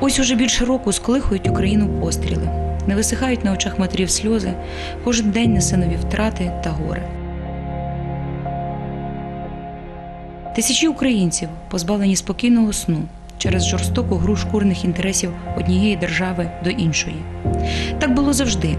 Ось уже більше року сколихують Україну постріли. Не висихають на очах матерів сльози, кожен день несе нові втрати та горе. Тисячі українців позбавлені спокійного сну через жорстоку гру шкурних інтересів однієї держави до іншої. Так було завжди.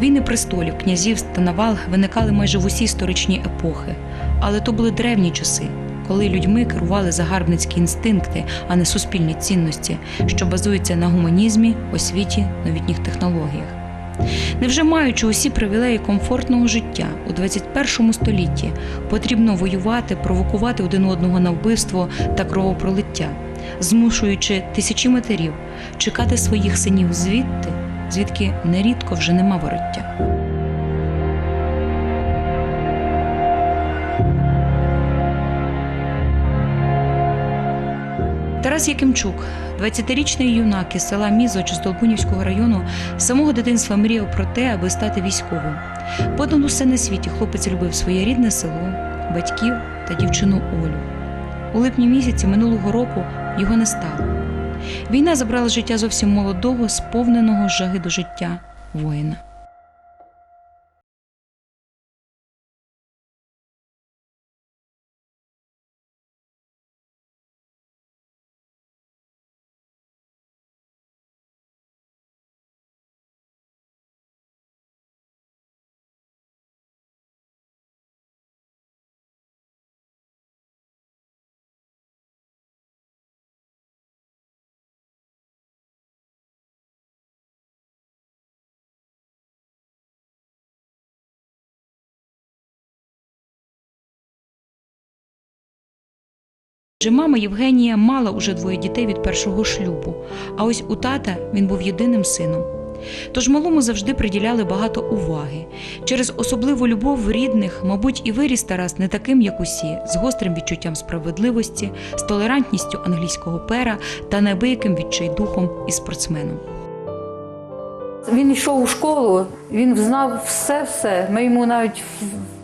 Війни престолів, князівств та навал виникали майже в усі історичні епохи, але то були древні часи, коли людьми керували загарбницькі інстинкти, а не суспільні цінності, що базуються на гуманізмі, освіті, новітніх технологіях. Невже маючи усі привілеї комфортного життя у 21 столітті, потрібно воювати, провокувати один одного на вбивство та кровопролиття, змушуючи тисячі матерів чекати своїх синів звідти, звідки нерідко вже нема вороття. Тарас Якимчук, 20-річний юнак із села Мізоч з Долбунівського району, з самого дитинства мріяв про те, аби стати військовим. Понад усе на світі хлопець любив своє рідне село, батьків та дівчину Олю. У липні місяці минулого року його не стало. Війна забрала життя зовсім молодого, сповненого жаги до життя воїна. Адже мама Євгенія мала уже двоє дітей від першого шлюбу, а ось у тата він був єдиним сином. Тож малому завжди приділяли багато уваги. Через особливу любов рідних, мабуть, і виріс Тарас не таким, як усі, з гострим відчуттям справедливості, з толерантністю англійського пера та неабияким відчайдухом і спортсменом. Він йшов у школу, він знав все-все. Ми йому навіть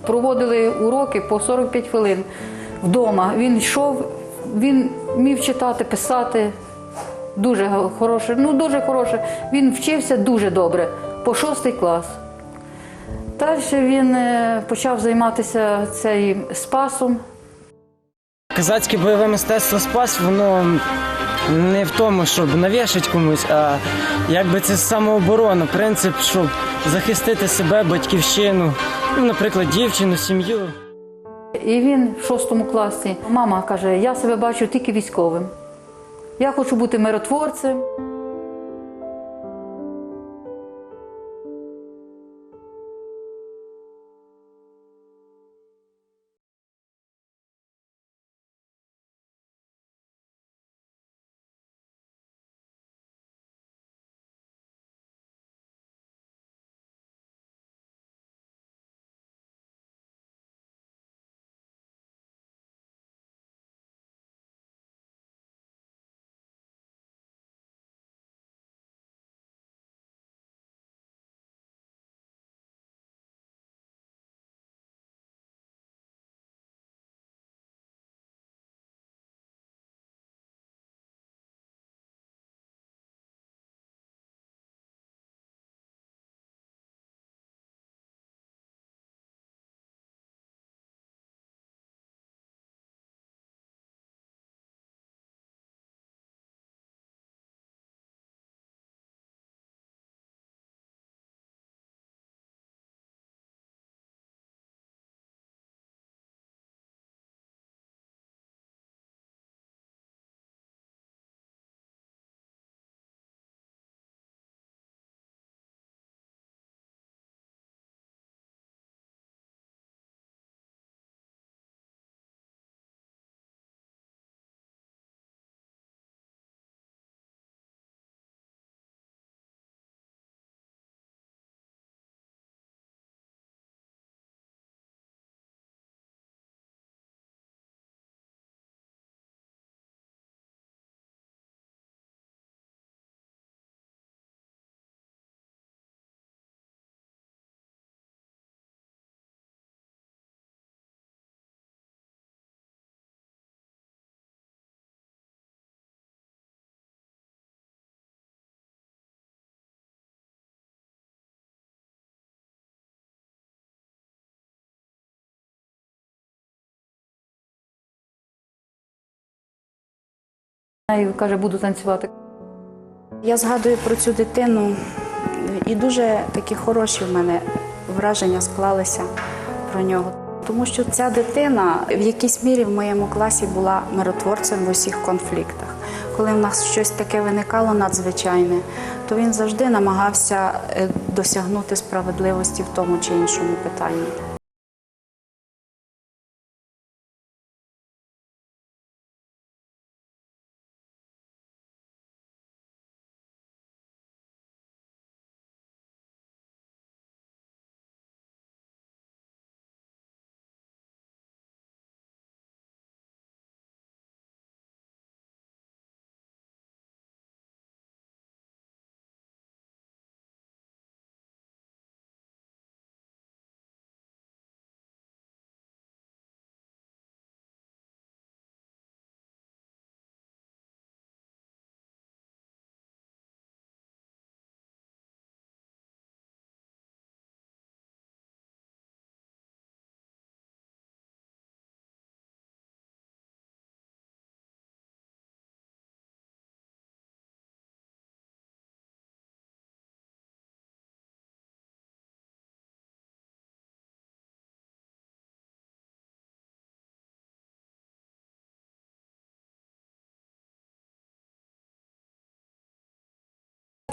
проводили уроки по 45 хвилин вдома. Він йшов, він вмів читати, писати. Дуже хороше, ну дуже хороше. Він вчився дуже добре, по шостий клас. Далі він е, почав займатися цим спасом. Казацьке бойове мистецтво спас, воно не в тому, щоб навішати комусь, а якби це самооборона, принцип, щоб захистити себе, батьківщину, ну, наприклад, дівчину, сім'ю. І він в шостому класі. Мама каже: я себе бачу тільки військовим. Я хочу бути миротворцем. Нею каже, буду танцювати. Я згадую про цю дитину, і дуже такі хороші в мене враження склалися про нього. Тому що ця дитина в якійсь мірі в моєму класі була миротворцем в усіх конфліктах. Коли в нас щось таке виникало надзвичайне, то він завжди намагався е, досягнути справедливості в тому чи іншому питанні.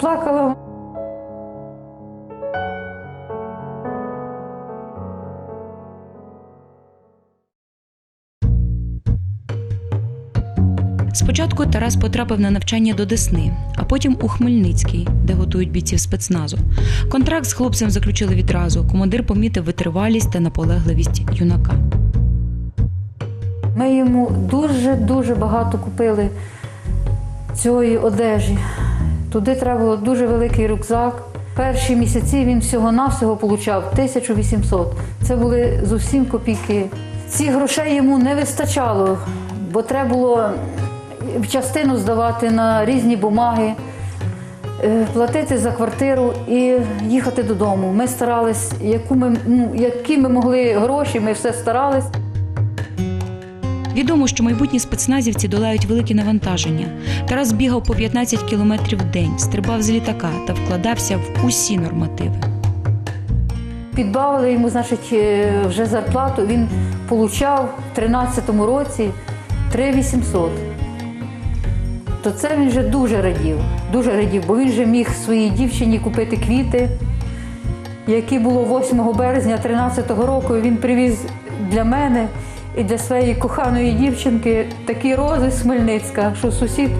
Плакала. Спочатку Тарас потрапив на навчання до Десни, а потім у Хмельницький, де готують бійців спецназу. Контракт з хлопцем заключили відразу. Командир помітив витривалість та наполегливість юнака. Ми йому дуже-дуже багато купили цієї одежі. Туди треба було дуже великий рюкзак. Перші місяці він всього-навсього получав 1800. Це були зовсім копійки. Цих грошей йому не вистачало, бо треба було частину здавати на різні бумаги, е, платити за квартиру і їхати додому. Ми старались, яку ми, ну, які ми могли гроші, ми все старались. Відомо, що майбутні спецназівці долають великі навантаження. Тарас бігав по 15 кілометрів в день, стрибав з літака та вкладався в усі нормативи. Підбавили йому, значить, е, вже зарплату. Він получав в 13-му році 3800. То це він вже дуже радів, дуже радів, бо він вже міг своїй дівчині купити квіти, які було 8 березня 13-го року. Він привіз для мене і для своєї коханої дівчинки такі рози з Хмельницька, що сусід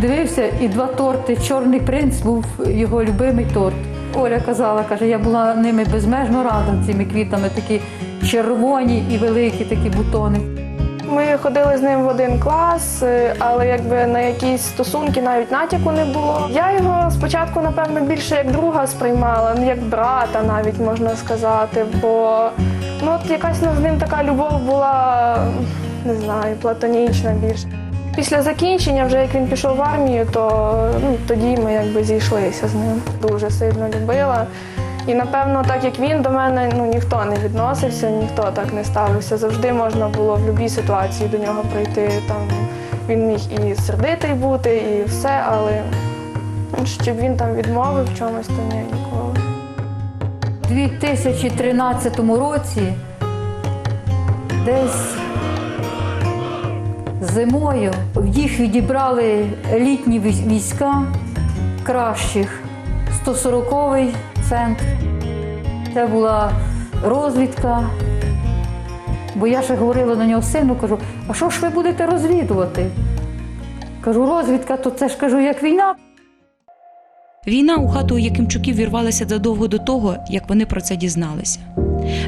дивився, і два торти. Чорний принц був його любимий торт. Оля казала, каже, я була ними безмежно рада цими квітами, такі червоні і великі такі бутони. Ми ходили з ним в один клас, е, але якби на якісь стосунки навіть натяку не було. Я його спочатку, напевно, більше як друга сприймала, ну як брата, навіть можна сказати. Бо ну от якась з ним така любов була, не знаю, платонічна більше. Після закінчення, вже як він пішов в армію, то ну, тоді ми якби зійшлися з ним. Дуже сильно любила. І напевно, так як він до мене, ну ніхто не відносився, ніхто так не ставився. Завжди можна було в будь-якій ситуації до нього прийти. Там він міг і сердитий бути, і все, але ну, щоб він там відмовив чомусь, то ні, ніколи. У 2013 році десь зимою їх відібрали елітні війська кращих, 140-й центр. Це була розвідка. Бо я ще говорила до нього сину, кажу, а що ж ви будете розвідувати? Кажу, розвідка, то це ж кажу, як війна. Війна у хату Якимчуків вірвалася задовго до того, як вони про це дізналися.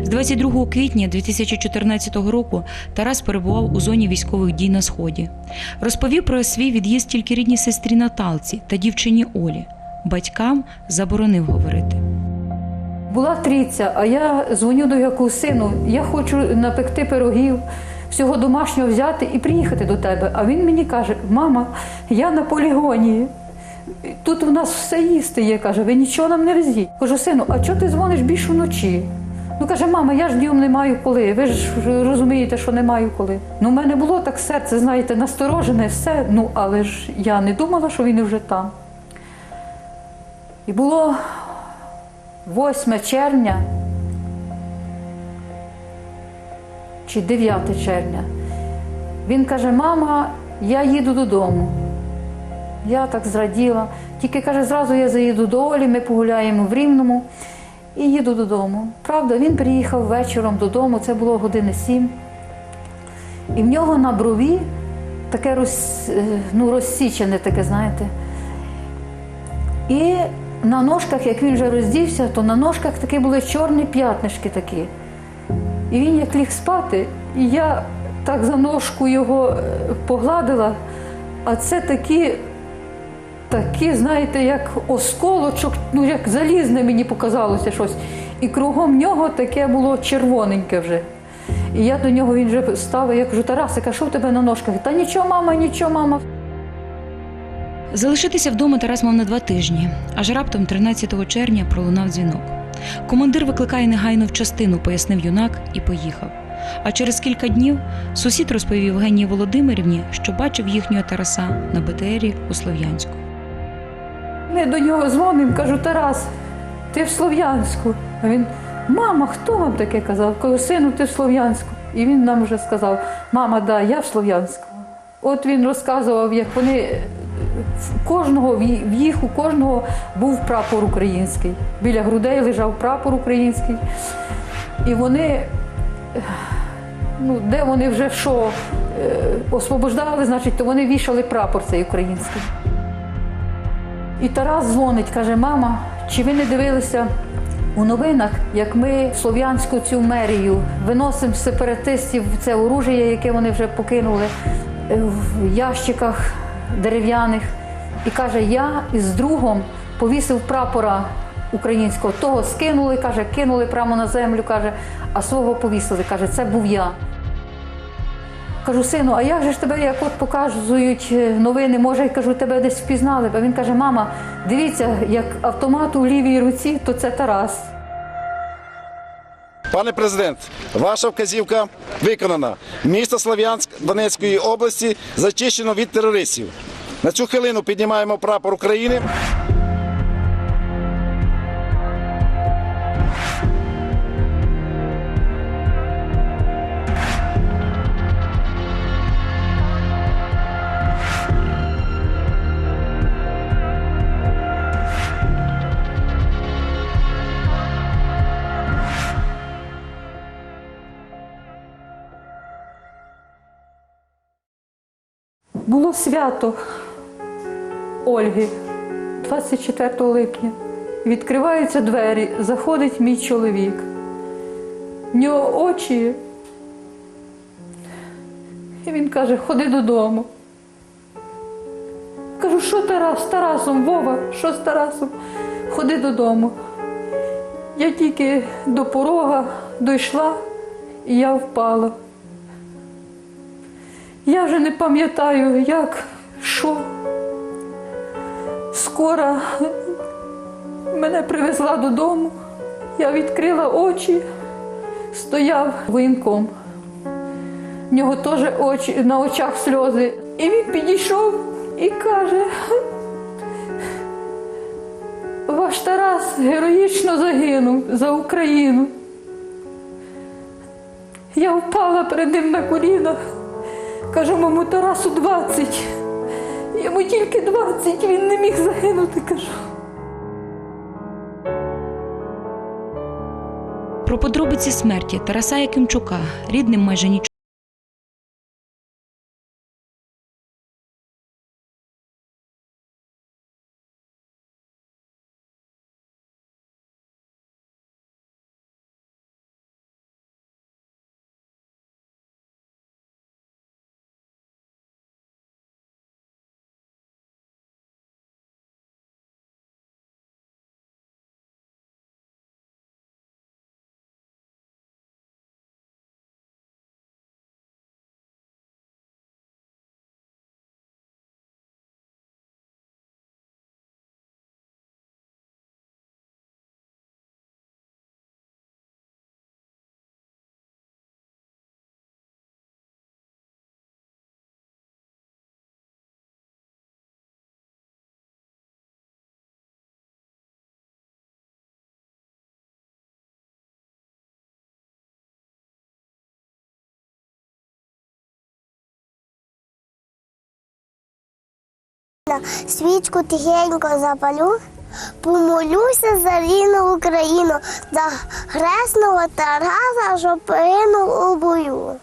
З 22 квітня 2014 року Тарас перебував у зоні військових дій на сході. Розповів про свій від'їзд тільки рідній сестрі Наталці та дівчині Олі. Батькам заборонив говорити. Була трійця, а я дзвоню до якого сину, я хочу напекти пирогів, всього домашнього взяти і приїхати до тебе. А він мені каже: мама, я на полігоні. Тут у нас все їсти є, каже, ви нічого нам не везіть. Кажу, сину, а чого ти дзвониш більше вночі? Ну каже, мама, я ж днем не маю коли. Ви ж розумієте, що не маю коли. Ну, в мене було так серце, знаєте, насторожене все. Ну, але ж я не думала, що він вже там. І було 8 червня чи 9 червня. Він каже: Мама, я їду додому. Я так зраділа. Тільки каже, зразу я заїду до Олі, ми погуляємо в Рівному і їду додому. Правда, він приїхав вечором додому, це було години сім. І в нього на брові таке роз, е, ну, розсічене таке, знаєте. І на ножках, як він вже роздівся, то на ножках такі були чорні п'ятнишки такі. І він як ліг спати, і я так за ножку його е, погладила, а це такі, такі, знаєте, як осколочок, ну як залізне мені показалося щось. І кругом нього таке було червоненьке вже. І я до нього він вже став, я кажу, Тарасик, а що в тебе на ножках? Та нічого, мама, нічого, мама. Залишитися вдома Тарас мав на два тижні, аж раптом 13 червня пролунав дзвінок. Командир викликає негайно в частину, пояснив юнак і поїхав. А через кілька днів сусід розповів Євгенії Володимирівні, що бачив їхнього Тараса на БТРі у Слов'янську. Ми до нього дзвонимо, кажу, Тарас, ти в Слов'янську. А він, мама, хто вам таке казав? Кажу, сину, ти в Слов'янську. І він нам вже сказав, мама, да, я в Слов'янську. От він розказував, як вони е, в кожного, в їх у кожного був прапор український. Біля грудей лежав прапор український. І вони, е, ну, де вони вже що е, освобождали, значить, то вони вішали прапор цей український. І Тарас дзвонить, каже: мама, чи ви не дивилися у новинах, як ми Слов'янську цю мерію виносимо з сепаратистів це оружие, яке вони вже покинули е, в ящиках дерев'яних. І каже, я із другом повісив прапора українського. Того скинули, каже, кинули прямо на землю, каже, а свого повісили. Каже, це був я. Кажу, сину, а як же ж тебе, як от показують е, новини, може, кажу, тебе десь впізнали. А він каже, мама, дивіться, як автомат у лівій руці, то це Тарас. Пане президент, ваша вказівка виконана. Місто Слов'янськ Донецької області зачищено від терористів. На цю хвилину піднімаємо прапор України. Свято Ольги 24 липня. Відкриваються двері, заходить мій чоловік. В нього очі. І він каже, ходи додому. Кажу, що Тарас, з Тарасом, Вова, що з Тарасом? Ходи додому. Я тільки до порога дійшла і я впала. Я вже не пам'ятаю, як, що. Скоро мене привезла додому. Я відкрила очі, стояв воєнком. В нього теж очі, на очах сльози. І він підійшов і каже: ваш Тарас героїчно загинув за Україну. Я впала перед ним на коліна. Кажу, маму, Тарасу 20. Йому тільки 20, він не міг загинути, кажу. Про подробиці смерті Тараса Якимчука рідним майже нічого. Свічку тихенько запалю, помолюся за вільну Україну, за хресного Тараса, що погинув у бою.